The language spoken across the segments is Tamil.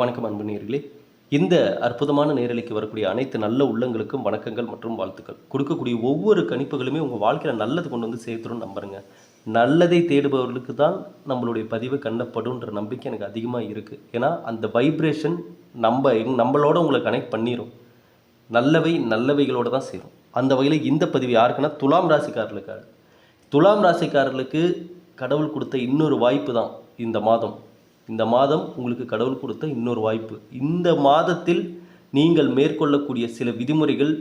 வணக்கம் அன்பு நேர்களே. இந்த அற்புதமான நேரலைக்கு வரக்கூடிய அனைத்து நல்ல உள்ளங்களுக்கும் வணக்கங்கள் மற்றும் வாழ்த்துக்கள். கொடுக்கக்கூடிய ஒவ்வொரு கணிப்புகளுமே உங்கள் வாழ்க்கையில் நல்லது கொண்டு வந்து சேர்த்துரும் நம்புறேங்க. நல்லதை தேடுபவர்களுக்கு தான் நம்மளுடைய பதிவு கண்ணப்படும்ன்ற நம்பிக்கை எனக்கு அதிகமாக இருக்குது ஏன்னா அந்த வைப்ரேஷன் நம்ம எங் நம்மளோட உங்களை கனெக்ட் பண்ணிடும் நல்லவை நல்லவைகளோடு தான் சேரும். அந்த வகையில் இந்த பதிவு யாருக்குன்னா துலாம் ராசிக்காரர்களுக்காக துலாம் ராசிக்காரர்களுக்கு கடவுள் கொடுத்த இன்னொரு வாய்ப்பு தான் இந்த மாதம். இந்த மாதம் உங்களுக்கு கடவுள் கொடுத்த இன்னொரு வாய்ப்பு. இந்த மாதத்தில் நீங்கள் மேற்கொள்ளக்கூடிய சில விதிமுறைகள்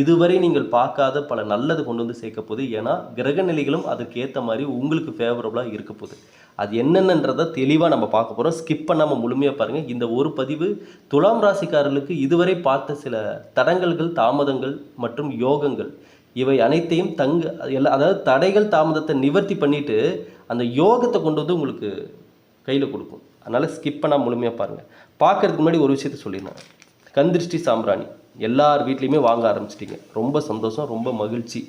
இதுவரை நீங்கள் பார்க்காத பல நல்லது கொண்டு வந்து சேர்க்க போகுது. ஏன்னா கிரக நிலைகளும் அதுக்கேற்ற மாதிரி உங்களுக்கு ஃபேவரபுளாக இருக்க போகுது. அது என்னென்னன்றதை தெளிவாக நம்ம பார்க்க போகிறோம் ஸ்கிப் பண்ணாமல் முழுமையாக பாருங்கள் இந்த ஒரு பதிவு துலாம் ராசிக்காரர்களுக்கு இதுவரை பார்த்த சில தடங்கல்கள் தாமதங்கள் மற்றும் யோகங்கள். இவை அனைத்தையும் தங்க எல்லா அதாவது தடைகள் தாமதத்தை நிவர்த்தி பண்ணிவிட்டு அந்த யோகத்தை கொண்டு வந்து உங்களுக்கு கையில் கொடுக்கும். அதனால் ஸ்கிப் பண்ணால் முழுமையாக பாருங்கள் பார்க்கறதுக்கு முன்னாடி ஒரு விஷயத்த சொல்லியிருந்தேன் கந்திருஷ்டி சாம்பிராணி எல்லார் வீட்லேயுமே வாங்க ஆரம்பிச்சிட்டிங்க. ரொம்ப சந்தோஷம் ரொம்ப மகிழ்ச்சி.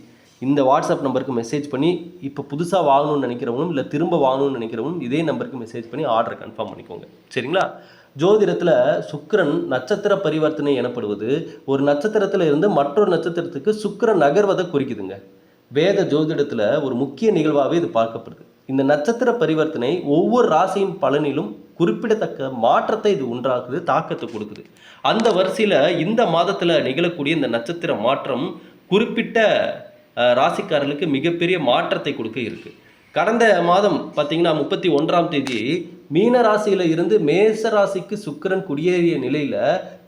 இந்த வாட்ஸ்அப் நம்பருக்கு மெசேஜ் பண்ணி இப்போ புதுசாக வாங்கணும்னு நினைக்கிறவங்களும் இல்லை திரும்ப வாங்கணும்னு நினைக்கிறவங்களும் இதே நம்பருக்கு மெசேஜ் பண்ணி ஆர்டரை கன்ஃபார்ம் பண்ணிக்கோங்க. சரிங்களா? ஜோதிடத்தில் சுக்கரன் நட்சத்திர பரிவர்த்தனை எனப்படுவது ஒரு நட்சத்திரத்தில் இருந்து மற்றொரு நட்சத்திரத்துக்கு சுக்கரன் நகர்வதை குறிக்குதுங்க. வேத ஜோதிடத்தில் ஒரு முக்கிய நிகழ்வாகவே இது பார்க்கப்படுது. இந்த நட்சத்திர பரிவர்த்தனை ஒவ்வொரு ராசியின் பலனிலும் குறிப்பிடத்தக்க மாற்றத்தை இது உண்டாக்குது தாக்கத்தை கொடுக்குது. அந்த வரிசையில் இந்த மாதத்தில் நிகழக்கூடிய இந்த நட்சத்திர மாற்றம் குறிப்பிட்ட ராசிக்காரர்களுக்கு மிகப்பெரிய மாற்றத்தை கொடுக்க இருக்கு. கடந்த மாதம் பார்த்தீங்கன்னா முப்பத்தி ஒன்றாம் தேதி மீன ராசியில இருந்து மேச ராசிக்கு சுக்கிரன் குடியேறிய நிலையில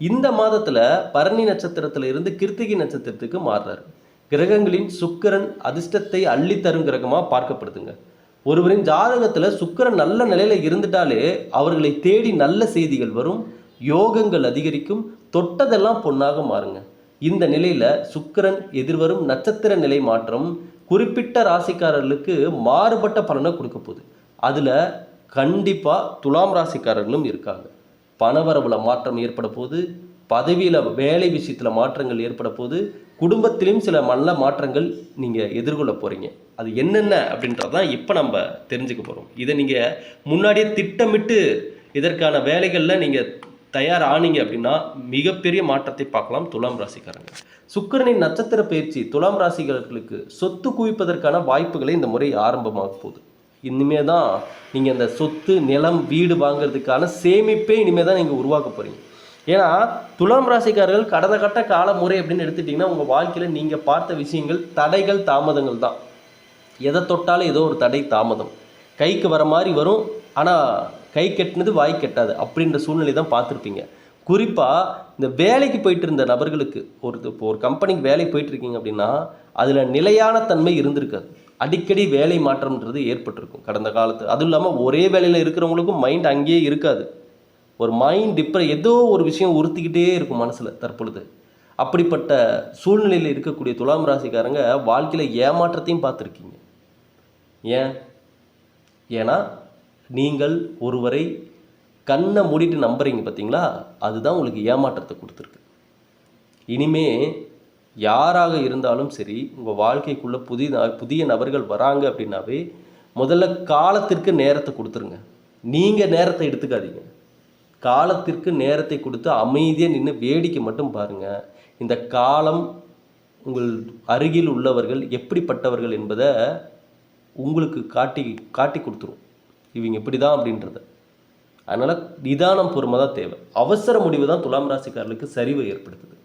இந்த மாதத்துல பரணி நட்சத்திரத்துல இருந்து கிருத்திகை நட்சத்திரத்துக்கு மாறுறாரு. கிரகங்களின் சுக்கிரன் அதிர்ஷ்டத்தை அள்ளி தரும் கிரகமா பார்க்கப்படுதுங்க. ஒருவரின் ஜாதகத்தில் சுக்கிரன் நல்ல நிலையில் இருந்துட்டாலே அவர்களை தேடி நல்ல செய்திகள் வரும் யோகங்கள் அதிகரிக்கும் தொட்டதெல்லாம் பொன்னாக மாறுங்க. இந்த நிலையில் சுக்கிரன் எதிர்வரும் நட்சத்திர நிலை மாற்றம் குறிப்பிட்ட ராசிக்காரர்களுக்கு மாறுபட்ட பலனை கொடுக்க போகுது. அதில் கண்டிப்பாக துலாம் ராசிக்காரர்களும் இருக்காங்க. பணவரவுல மாற்றம் ஏற்பட போகுது. பதவியில் வேலை விஷயத்தில் மாற்றங்கள் ஏற்பட போது குடும்பத்திலையும் சில நல்ல மாற்றங்கள் நீங்கள் எதிர்கொள்ள போகிறீங்க அது என்னென்ன அப்படின்றது தான் இப்போ நம்ம தெரிஞ்சுக்க போகிறோம் இதை நீங்கள் முன்னாடியே திட்டமிட்டு இதற்கான வேலைகளில் நீங்கள் தயார் ஆனீங்க அப்படின்னா மிகப்பெரிய மாற்றத்தை பார்க்கலாம் துலாம் ராசிக்காரங்க. சுக்கரனின் நட்சத்திர பயிற்சி துலாம் ராசிகளுக்கு சொத்து குவிப்பதற்கான வாய்ப்புகளை இந்த முறை ஆரம்பமாக போகுது. இனிமே தான் நீங்கள் அந்த சொத்து நிலம் வீடு வாங்குறதுக்கான சேமிப்பே இனிமேல் தான் நீங்கள் உருவாக்க போகிறீங்க ஏன்னா துலாம் ராசிக்காரர்கள் கடந்த கட்ட கால முறை அப்படின்னு எடுத்துட்டிங்கன்னா உங்கள் வாழ்க்கையில் நீங்கள் பார்த்த விஷயங்கள் தடைகள் தாமதங்கள் தான். எதை தொட்டாலும் ஏதோ ஒரு தடை தாமதம். கைக்கு வர மாதிரி வரும் ஆனால் கை கெட்டினது வாய் கெட்டாது அப்படின்ற சூழ்நிலை தான் பார்த்துருப்பீங்க. குறிப்பாக இந்த வேலைக்கு போயிட்டு இருந்த நபர்களுக்கு ஒரு இப்போ ஒரு கம்பெனிக்கு வேலைக்கு போயிட்டு இருக்கீங்க அப்படின்னா அதில் நிலையான தன்மை இருந்திருக்காது. அடிக்கடி வேலை மாற்றம்ன்றது ஏற்பட்டிருக்கும். கடந்த காலத்து அதுவும் இல்லாமல் ஒரே வேலையில் இருக்கிறவங்களுக்கும் மைண்ட் அங்கேயே இருக்காது. ஒரு மைண்ட் டிப்ர ஏதோ ஒரு விஷயம் உறுத்திக்கிட்டே இருக்கும் மனசில் தற்பொழுது. அப்படிப்பட்ட சூழ்நிலையில் இருக்கக்கூடிய துலாம் ராசிக்காரங்க வாழ்க்கையில் ஏமாற்றத்தையும் பார்த்துருக்கீங்க. ஏன்? ஏன்னா நீங்கள் ஒருவரை கண்ணை மூடிட்டு நம்புறீங்க பார்த்தீங்களா அதுதான் உங்களுக்கு ஏமாற்றத்தை கொடுத்துருக்கு. இனிமே யாராக இருந்தாலும் சரி உங்கள் வாழ்க்கைக்குள்ளே புதிய ந- புதிய நபர்கள் வராங்க அப்படின்னாவே முதல்ல காலத்திற்கு நேரத்தை கொடுத்துருங்க. நீங்கள் நேரத்தை எடுத்துக்காதீங்க. காலத்திற்கு நேரத்தை கொடுத்து அமைதியாக நின்று வேடிக்கை மட்டும் பாருங்கள் இந்த காலம் உங்கள் அருகில் உள்ளவர்கள் எப்படிப்பட்டவர்கள் என்பதை உங்களுக்கு காட்டி காட்டி கொடுத்துரும். இவங்க இப்படி தான் அப்படின்றத. அதனால் நிதானம் பொறுமை தான் தேவை. அவசர முடிவு தான் துலாம் ராசிக்காரர்களுக்கு சரிவை ஏற்படுத்துது.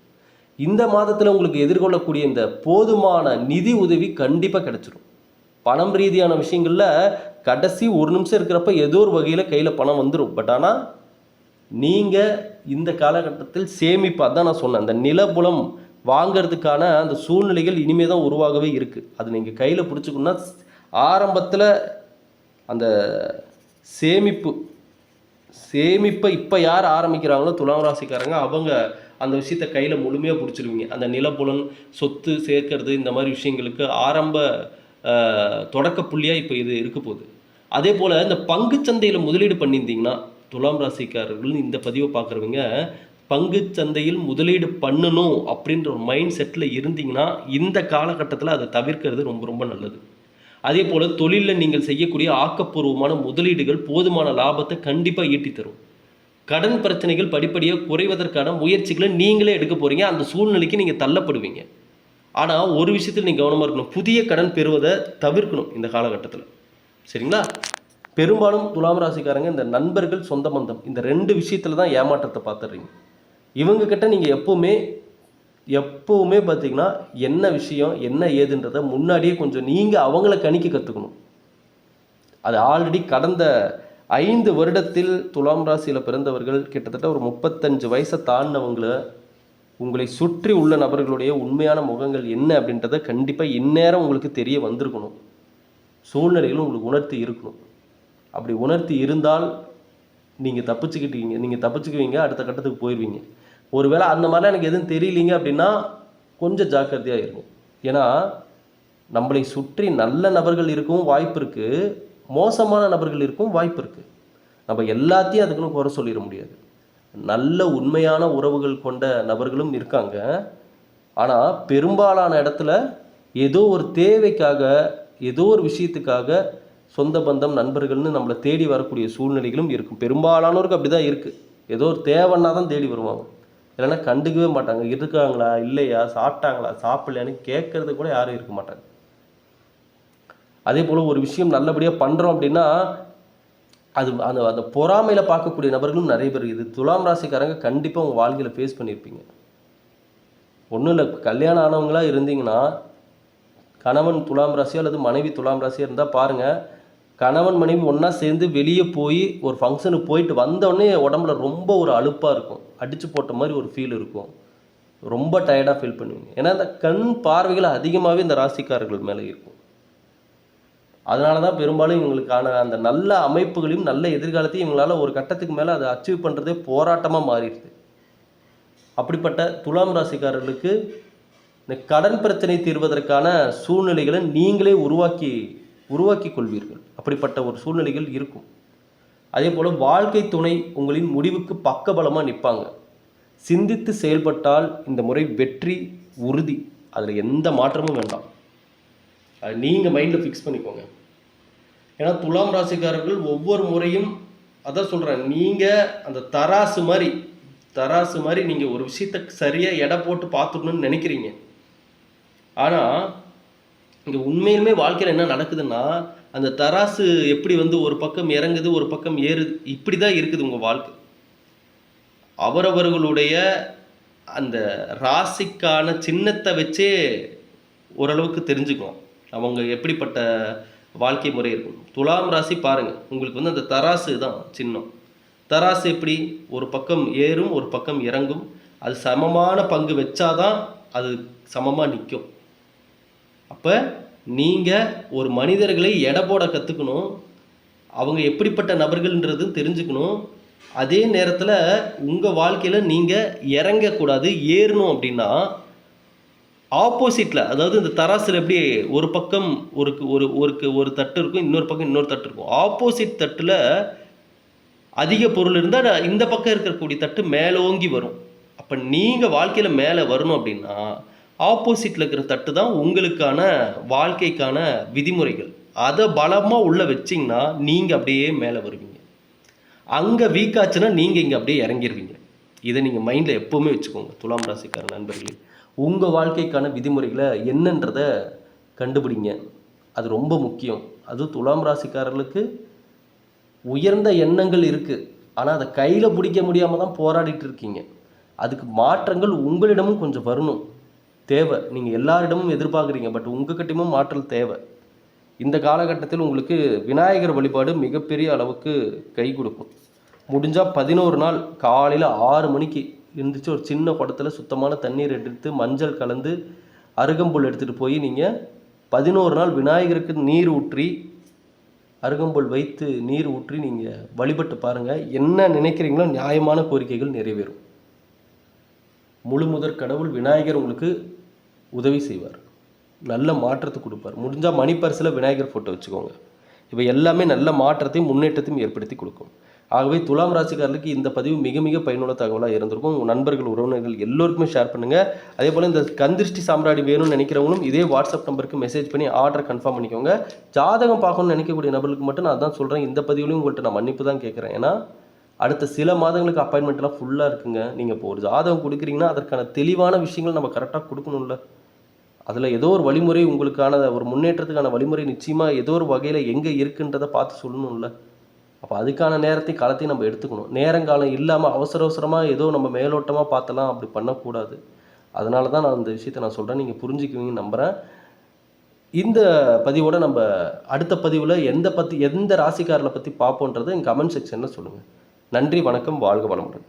இந்த மாதத்தில் உங்களுக்கு எதிர்கொள்ளக்கூடிய இந்த போதுமான நிதி உதவி கண்டிப்பாக கிடச்சிரும். பணம் ரீதியான விஷயங்களில் கடைசி ஒரு நிமிஷம் இருக்கிறப்ப ஏதோ ஒரு வகையில் கையில் பணம் வந்துடும் பட் ஆனால் நீங்கள் இந்த காலகட்டத்தில் சேமிப்பு அதான் நான் சொன்னேன். அந்த நிலபுலம் வாங்கிறதுக்கான அந்த சூழ்நிலைகள் இனிமே தான் உருவாகவே இருக்குது அது நீங்கள் கையில் பிடிச்சிக்கணும்னா ஆரம்பத்தில் அந்த சேமிப்பு சேமிப்பை இப்போ யார் ஆரம்பிக்கிறாங்களோ துலாம் ராசிக்காரங்க அவங்க அந்த விஷயத்தை கையில் முழுமையாக பிடிச்சிருவீங்க. அந்த நிலப்புலன் சொத்து சேர்க்கறது இந்த மாதிரி விஷயங்களுக்கு ஆரம்ப தொடக்க புள்ளியாக இப்போ இது இருக்க போகுது. அதே போல் இந்த பங்குச்சந்தையில் முதலீடு பண்ணியிருந்தீங்கன்னா துலாம் ராசிக்காரர்கள் இந்த பதிவை பார்க்குறவங்க பங்குச் சந்தையில் முதலீடு பண்ணணும் அப்படின்ற ஒரு மைண்ட் செட்டில் இருந்தீங்கன்னா இந்த காலகட்டத்தில் அதை தவிர்க்கிறது ரொம்ப ரொம்ப நல்லது. அதே போல் தொழிலில் நீங்கள் செய்யக்கூடிய ஆக்கப்பூர்வமான முதலீடுகள் போதுமான லாபத்தை கண்டிப்பாக ஈட்டி தரும். கடன் பிரச்சனைகள் படிப்படியாக குறைவதற்கான முயற்சிகளை நீங்களே எடுக்க போகிறீங்க அந்த சூழ்நிலைக்கு நீங்கள் தள்ளப்படுவீங்க. ஆனால் ஒரு விஷயத்தில் நீங்கள் கவனமாக இருக்கணும். புதிய கடன் பெறுவதை தவிர்க்கணும் இந்த காலகட்டத்தில். சரிங்களா? பெரும்பாலும் துலாம் ராசிக்காரங்க இந்த நண்பர்கள் சொந்த பந்தம். இந்த ரெண்டு விஷயத்தில் தான் ஏமாற்றத்தை பார்த்துடுறீங்க. இவங்க கிட்ட நீங்கள் எப்போவுமே எப்போவுமே பார்த்தீங்கன்னா என்ன விஷயம் என்ன ஏதுன்றதை முன்னாடியே கொஞ்சம் நீங்கள் அவங்கள கணிக்க கற்றுக்கணும் அது ஆல்ரெடி கடந்த ஐந்து வருடத்தில் துலாம் ராசியில் பிறந்தவர்கள் கிட்டத்தட்ட ஒரு முப்பத்தஞ்சு வயசை தாண்டினவங்கள உங்களை சுற்றி உள்ள நபர்களுடைய உண்மையான முகங்கள் என்ன அப்படின்றத கண்டிப்பாக இந்நேரம் உங்களுக்கு தெரிய வந்திருக்கணும். சூழ்நிலைகளும் உங்களுக்கு உணர்த்தி இருக்கணும். அப்படி உணர்த்தி இருந்தால் நீங்கள் தப்பிச்சுக்கிட்டீங்க நீங்கள் தப்பிச்சுக்குவீங்க அடுத்த கட்டத்துக்கு போயிடுவீங்க ஒருவேளை அந்த மாதிரிலாம் எனக்கு எதுவும் தெரியலீங்க அப்படின்னா கொஞ்சம் ஜாக்கிரதையாக இருக்கும் ஏன்னா நம்மளை சுற்றி நல்ல நபர்கள் இருக்கவும் வாய்ப்பு இருக்குது மோசமான நபர்கள் இருக்கவும் வாய்ப்பு இருக்குது நம்ம எல்லாத்தையும் அதுக்குன்னு குறை சொல்லிட முடியாது. நல்ல உண்மையான உறவுகள் கொண்ட நபர்களும் இருக்காங்க. ஆனால் பெரும்பாலான இடத்துல ஏதோ ஒரு தேவைக்காக ஏதோ ஒரு விஷயத்துக்காக சொந்த பந்தம் நண்பர்கள்னு நம்மளை தேடி வரக்கூடிய சூழ்நிலைகளும் இருக்கும். பெரும்பாலானோருக்கு அப்படி தான் இருக்குது ஏதோ ஒரு தேவைன்னா தான் தேடி வருவாங்க. இல்லைன்னா கண்டுக்கவே மாட்டாங்க. இருக்காங்களா? இல்லையா? சாப்பிட்டாங்களா? சாப்பிடலையான்னு கேட்கறது கூட யாரும் இருக்க மாட்டாங்க. அதே போல் ஒரு விஷயம் நல்லபடியாக பண்ணுறோம் அப்படின்னா அது அந்த அந்த பொறாமையில் பார்க்கக்கூடிய நபர்களும் நிறைய பேர். இது துலாம் ராசிக்காரங்க கண்டிப்பாக உங்கள் வாழ்க்கையில் ஃபேஸ் பண்ணியிருப்பீங்க ஒன்றும் இல்லை. கல்யாணம் ஆனவங்களாக இருந்தீங்கன்னா கணவன் துலாம் ராசியோ அல்லது மனைவி துலாம் ராசியாக இருந்தால் பாருங்கள் கணவன் மனைவி ஒன்றா சேர்ந்து வெளியே போய் ஒரு ஃபங்க்ஷனுக்கு போயிட்டு வந்தோடனே உடம்புல ரொம்ப ஒரு அலுப்பாக இருக்கும். அடித்து போட்ட மாதிரி ஒரு ஃபீல் இருக்கும். ரொம்ப டயர்டாக ஃபீல் பண்ணுவீங்க. ஏன்னா இந்த கண் பார்வைகள் அதிகமாகவே இந்த ராசிக்காரர்கள் மேலே இருக்கும். அதனால தான் பெரும்பாலும் இவங்களுக்கான அந்த நல்ல அமைப்புகளையும் நல்ல எதிர்காலத்தையும் இவங்களால் ஒரு கட்டத்துக்கு மேலே அதை அச்சீவ் பண்ணுறதே போராட்டமாக மாறிடுது. அப்படிப்பட்ட துலாம் ராசிக்காரர்களுக்கு இந்த கடன் பிரச்சனை தீர்வதற்கான சூழ்நிலைகளை நீங்களே உருவாக்கி உருவாக்கி கொள்வீர்கள் அப்படிப்பட்ட ஒரு சூழ்நிலைகள் இருக்கும். அதே போல் வாழ்க்கை துணை உங்களின் முடிவுக்கு பக்கபலமாக நிற்பாங்க. சிந்தித்து செயல்பட்டால் இந்த முறை வெற்றி உறுதி. அதில் எந்த மாற்றமும் வேண்டாம். அது நீங்கள் மைண்டில் ஃபிக்ஸ் பண்ணிக்கோங்க. ஏன்னா துலாம் ராசிக்காரர்கள் ஒவ்வொரு முறையும் அதான் சொல்கிறேன் நீங்கள் அந்த தராசு மாதிரி தராசு மாதிரி நீங்கள் ஒரு விஷயத்தை சரியாக எடை போட்டு பார்த்துடணும்னு நினைக்கிறீங்க. ஆனால் இங்கே உண்மையிலுமே வாழ்க்கையில் என்ன நடக்குதுன்னா அந்த தராசு எப்படி வந்து ஒரு பக்கம் இறங்குது ஒரு பக்கம் ஏறுது இப்படி தான் இருக்குது உங்கள் வாழ்க்கை. அவரவர்களுடைய அந்த ராசிக்கான சின்னத்தை வச்சே ஓரளவுக்கு தெரிஞ்சுக்கலாம். அவங்க எப்படிப்பட்ட வாழ்க்கை முறை இருக்கும். துலாம் ராசி பாருங்கள் உங்களுக்கு வந்து அந்த தராசு தான் சின்னம். தராசு எப்படி? ஒரு பக்கம் ஏறும் ஒரு பக்கம் இறங்கும். அது சமமான பங்கு வச்சாதான் அது சமமாக நிற்கும் அப்போ நீங்கள் ஒரு மனிதர்களை எடை போட கற்றுக்கணும் அவங்க எப்படிப்பட்ட நபர்கள்ன்றதும் தெரிஞ்சுக்கணும். அதே நேரத்தில் உங்கள் வாழ்க்கையில் நீங்கள் இறங்கக்கூடாது ஏறணும் அப்படின்னா ஆப்போசிட்டில் அதாவது இந்த தராசில் எப்படி ஒரு பக்கம் ஒரு ஒரு ஒரு ஒரு தட்டு இருக்கும் இன்னொரு பக்கம் இன்னொரு தட்டு இருக்கும். ஆப்போசிட் தட்டில் அதிக பொருள் இருந்தால் இந்த பக்கம் இருக்கக்கூடிய தட்டு மேலோங்கி வரும். அப்போ நீங்கள் வாழ்க்கையில் மேலே வரணும் அப்படின்னா ஆப்போசிட்டில் இருக்கிற தட்டு தான் உங்களுக்கான வாழ்க்கைக்கான விதிமுறைகள். அதை பலமாக உள்ளே வச்சிங்கன்னா நீங்கள் அப்படியே மேலே வருவீங்க. அங்கே வீக்காச்சுன்னா நீங்கள் இங்கே அப்படியே இறங்கிடுவீங்க இதை நீங்கள் மைண்டில் எப்போவுமே வச்சுக்கோங்க துலாம் ராசிக்கார நண்பர்களே. உங்கள் வாழ்க்கைக்கான விதிமுறைகளை என்னன்றதை கண்டுபிடிங்க. அது ரொம்ப முக்கியம். அது துலாம் ராசிக்காரர்களுக்கு உயர்ந்த எண்ணங்கள் இருக்குது ஆனால் அதை கையில் பிடிக்க முடியாமல் தான் போராடிட்டு இருக்கீங்க. அதுக்கு மாற்றங்கள் உங்களிடமும் கொஞ்சம் வரணும். தேவை. நீங்கள் எல்லாரிடமும் எதிர்பார்க்குறீங்க பட் உங்ககிட்டயும் மாற்றல் தேவை. இந்த காலகட்டத்தில் உங்களுக்கு விநாயகர் வழிபாடு மிகப்பெரிய அளவுக்கு கை கொடுக்கும். முடிஞ்சால் பதினோரு நாள் காலையில் ஆறு மணிக்கு இருந்துச்சு ஒரு சின்ன குடத்தில் சுத்தமான தண்ணீர் எடுத்து மஞ்சள் கலந்து அருகம்புல் எடுத்துகிட்டு போய் நீங்கள் பதினோரு நாள் விநாயகருக்கு நீர் ஊற்றி அருகம்புல் வைத்து நீர் ஊற்றி நீங்கள் வழிபட்டு பாருங்கள் என்ன நினைக்கிறீங்களோ நியாயமான கோரிக்கைகள் நிறைவேறும். முழு முதற் கடவுள் விநாயகர் உங்களுக்கு உதவி செய்வார். நல்ல மாற்றத்தை கொடுப்பார். முடிஞ்சால் மணி பரிசில் விநாயகர் ஃபோட்டோ வச்சுக்கோங்க. இவை எல்லாமே நல்ல மாற்றத்தையும் முன்னேற்றத்தையும் ஏற்படுத்தி கொடுக்கும். ஆகவே துலாம் ராசிக்காரர்களுக்கு இந்த பதிவு மிக மிக பயனுள்ள தகவலாக இருந்திருக்கும். உங்கள் நண்பர்கள் உறவினர்கள் எல்லோருக்குமே ஷேர் பண்ணுங்கள் அதே போல் இந்த கந்திருஷ்டி சாம்ராடி வேணும்னு நினைக்கிறவங்களும் இதே வாட்ஸ்அப் நம்பருக்கு மெசேஜ் பண்ணி ஆர்டர் கன்ஃபார்ம் பண்ணிக்கோங்க. ஜாதகம் பார்க்கணும்னு நினைக்கக்கூடிய நபர்களுக்கு மட்டும் நான் அதான் சொல்கிறேன் இந்த பதிவுலையும் உங்கள்கிட்ட நான் மன்னிப்பு தான் கேட்குறேன். ஏன்னா அடுத்த சில மாதங்களுக்கு அப்பாயின்மெண்ட்லாம் ஃபுல்லாக இருக்குங்க. நீங்கள் இப்போ ஒரு ஜாதகம் கொடுக்குறீங்கன்னா அதற்கான தெளிவான விஷயங்கள் நம்ம கரெக்டாக கொடுக்கணும்ல. அதில் ஏதோ ஒரு வழிமுறை உங்களுக்கான ஒரு முன்னேற்றத்துக்கான வழிமுறை நிச்சயமாக ஏதோ ஒரு வகையில் எங்கே இருக்குன்றதை பார்த்து சொல்லணும்ல. அப்போ அதுக்கான நேரத்தையும் காலத்தையும் நம்ம எடுத்துக்கணும். நேரங்காலம் இல்லாமல் அவசர அவசரமாக ஏதோ நம்ம மேலோட்டமாக பார்த்தலாம் அப்படி பண்ணக்கூடாது. அதனால தான் நான் இந்த விஷயத்தை நான் சொல்கிறேன் நீங்கள் புரிஞ்சுக்குவீங்கன்னு நம்புகிறேன் இந்த பதிவோட நம்ம அடுத்த பதிவில் எந்த பற்றி எந்த ராசிக்காரரை பற்றி பார்ப்போன்றதை கமெண்ட் செக்ஷனில் சொல்லுங்கள் நன்றி வணக்கம் வாழ்க வளமுடன்.